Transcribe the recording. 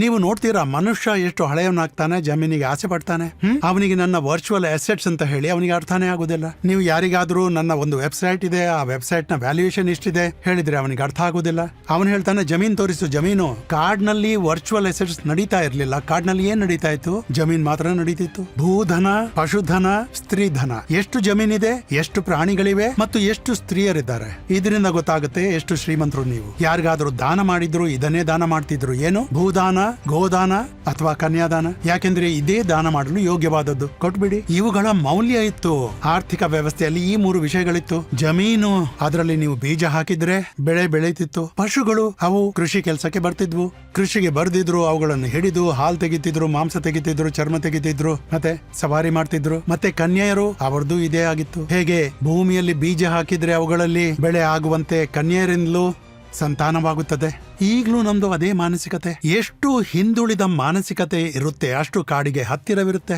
ನೀವು ನೋಡ್ತೀರಾ, ಮನುಷ್ಯ ಎಷ್ಟು ಹಳೆಯವನಾಗ್ತಾನೆ ಜಮೀನಿಗೆ ಆಸೆ ಪಡ್ತಾನೆ? ಅವನಿಗೆ ನನ್ನ ವರ್ಚುವಲ್ ಅಸೆಟ್ಸ್ ಅಂತ ಹೇಳಿ ಅವನಿಗೆ ಅರ್ಥನೇ ಆಗುದಿಲ್ಲ. ನೀವು ಯಾರಿಗಾದ್ರೂ ನನ್ನ ಒಂದು ವೆಬ್ಸೈಟ್ ಇದೆ, ಆ ವೆಬ್ಸೈಟ್ನ ವ್ಯಾಲ್ಯೂಯೇಷನ್ ಇಷ್ಟಿದೆ ಹೇಳಿದ್ರೆ ಅವನಿಗೆ ಅರ್ಥ ಆಗುದಿಲ್ಲ. ಅವನು ಹೇಳ್ತಾನೆ, ಜಮೀನ್ ತೋರಿಸು, ಜಮೀನು. ಕಾರ್ಡ್ನಲ್ಲಿ ವರ್ಚುವಲ್ ಅಸೆಟ್ಸ್ ನಡೀತಾ ಇರ್ಲಿಲ್ಲ. ಕಾರ್ಡ್ನಲ್ಲಿ ಏನ್ ನಡೀತಾ ಇತ್ತು? ಜಮೀನ್ ಮಾತ್ರ ನಡೀತಿತ್ತು. ಭೂಧನ, ಪಶುಧನ, ಸ್ತ್ರೀಧನ. ಎಷ್ಟು ಜಮೀನಿದೆ, ಎಷ್ಟು ಪ್ರಾಣಿಗಳಿವೆ ಮತ್ತು ಎಷ್ಟು ಸ್ತ್ರೀಯರಿದ್ದಾರೆ? ಇದರಿಂದ ಗೊತ್ತಾಗುತ್ತೆ, ಎಷ್ಟು ಶ್ರೀಮಂತರು ನೀವು. ಯಾರಿಗಾದ್ರೂ ದಾನ ಮಾಡಿದ್ರು, ಇದನ್ನೇ ದಾನ ಮಾಡ್ತಿದ್ರು. ಏನು? ಭೂದಾನ ಗೋದಾನ ಅಥವಾ ಕನ್ಯಾದಾನ? ಯಾಕೆಂದ್ರೆ ಇದೇ ದಾನ ಮಾಡಲು ಯೋಗ್ಯವಾದದ್ದು. ಕೊಟ್ಬಿಡಿ. ಇವುಗಳ ಮೌಲ್ಯ ಇತ್ತು. ಆರ್ಥಿಕ ವ್ಯವಸ್ಥೆಯಲ್ಲಿ ಈ ಮೂರು ವಿಷಯಗಳಿತ್ತು. ಜಮೀನು, ಅದರಲ್ಲಿ ನೀವು ಬೀಜ ಹಾಕಿದ್ರೆ ಬೆಳೆ ಬೆಳೀತಿತ್ತು. ಪಶುಗಳು, ಅವು ಕೃಷಿ ಕೆಲಸಕ್ಕೆ ಬರ್ತಿದ್ವು. ಕೃಷಿಗೆ ಬರ್ದಿದ್ರು, ಅವುಗಳನ್ನು ಹಿಡಿದು ಹಾಲು ತೆಗಿತಿದ್ರು, ಮಾಂಸ ತೆಗಿತಿದ್ರು, ಚರ್ಮ ತೆಗಿತಿದ್ರು, ಮತ್ತೆ ಸವಾರಿ ಮಾಡ್ತಿದ್ರು. ಮತ್ತೆ ಕನ್ಯೆಯರು ಅವರದು ಇದೇ ಆಗಿತ್ತು. ಹೇಗೆ? ಭೂಮಿಯಲ್ಲಿ ಬೀಜ ಹಾಕಿದ್ರೆ ಅವುಗಳಲ್ಲಿ ಬೆಳೆ ಆಗುವಂತೆ ಕನ್ಯೆಯರಿಂದಲೂ ಸಂತಾನವಾಗುತ್ತದೆ. ಈಗಲೂ ನಮ್ದು ಅದೇ ಮಾನಸಿಕತೆ. ಎಷ್ಟು ಹಿಂದುಳಿದ ಮಾನಸಿಕತೆ ಇರುತ್ತೆ ಅಷ್ಟು ಕಾಡಿಗೆ ಹತ್ತಿರವಿರುತ್ತೆ.